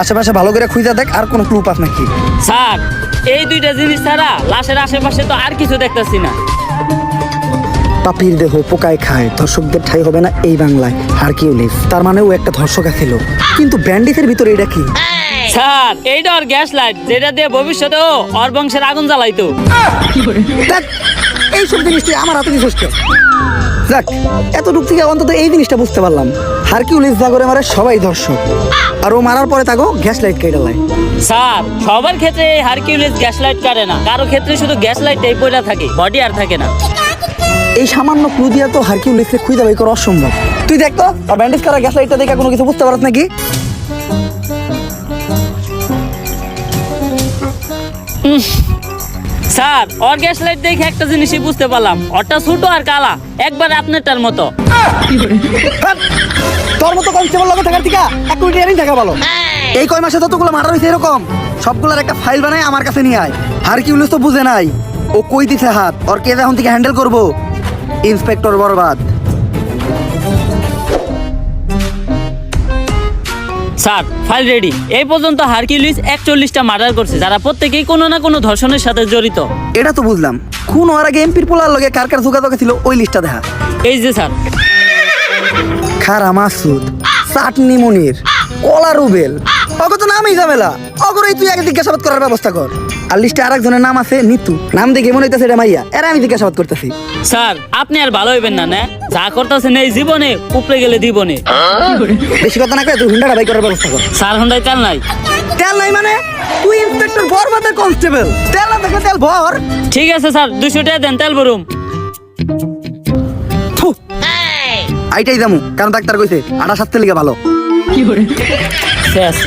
আশেপাশে ভালো করে খুঁজে দেখ আর কোনো ক্লু পাস নাকি? স্যার এই দুইটা জিনিস ছাড়া লাশের আশেপাশে তো আর কিছু দেখতেছি না। পাপির দেহ পোকায় খায় ধর্ষকদের ঠাই হবে না এই বাংলায় হারকিউলিস তার মানে ও একটা ধর্ষকা ছিল কিন্তু ব্যান্ডিসের ভিতরে এটা কি? স্যার এইটা ওর গ্যাস লাইট যেটা দিয়ে ভবিষ্যতে ও ওর বংশের আগুন জ্বালাইতো। দেখ এইসব জিনিস তুই আমার হাতে দিছিস কেন? যাক এতটুক থেকে অন্তত এই জিনিসটা বুঝতে পারলাম। হারকিউলিস করে মারে সবাই ধর্ষক। আর ও মারার পরে তাকে গ্যাস লাইট কেটে লাই স্যার সবার ক্ষেত্রে এই হারকিউলিস গ্যাস লাইট কাটে না। কারও ক্ষেত্রে শুধু গ্যাস লাইটটাই পড়ে থাকে বডি আর থাকে না। এই সামান্য ক্লু দিয়া তো হারকিউলিসকে খুঁজে বাই করা অসম্ভব। তুই দেখ তো আর ব্যান্ডেজ করা গ্যাস লাইটটা দেখে কোনো কিছু বুঝতে পারছ নাকি? স্যার ওর গ্যাস লাইট দেখে একটা জিনিসই বুঝতে পারলাম। ওটা ছোট আর কালা একবার আপনারটার মতো! তোর মতো কনস্টেবল লগে থাকার টিকা এক কোটি ইয়ারিং থাকা ভালো। এই কয় মাসে যতগুলো মার্ডার হয়েছে এরকম সবগুলোর একটা ফাইল বানাই আমার কাছে নিয়ে আয়। হারকিউলিস তো বুঝে নাই। ও কই দিছে হাত? ওর কে এখন থেকে হ্যান্ডেল করব? ইন্সপেক্টর বরবাদ। স্যার ফাইল রেডি এই পর্যন্ত হারকিউলিস একচল্লিশটা মার্ডার করছে যারা প্রত্যেকেই কোনো না কোনো ধর্ষণের সাথে জড়িত। এটা তো বুঝলাম। খুন হওয়ার আগে এমপির পোলার লগে কার কার যোগাযোগ ছিল ওই লিস্টটা দেখা। এই যে স্যার। খারা মাসুদ চাটনি মনির কলা রুবেল। অগ তো নামই ঝামেলা। অগরই তুই আগে জিজ্ঞাসাবাদ করার ব্যবস্থা কর। আর লিস্টে আর একজনের নাম আছে নিতু। নাম দেখে মনে হইতেছে এটা মাইয়া। এরা আমি জিজ্ঞাসাবাদ করতেছি। স্যার আপনি আর ভালো হইবেন না না? যা করতেছেন এই জীবনে উপরে গেলে দিবনে। বেশি কথা না করে তুই হুন্ডাটা বাই করার ব্যবস্থা কর। স্যার হন্ডায় তেল নাই। তেল নাই মানে? তুই ইন্সপেক্টর বরবাদের কনস্টেবল তেল না দেখলে তেল ভর। ঠিক আছে স্যার দুশো টাকা দেন তেল ভরুম। আইটাই যামু কারণ ডাক্তার কইছে আটা স্বাস্থ্যের লিগে ভালো। শেষ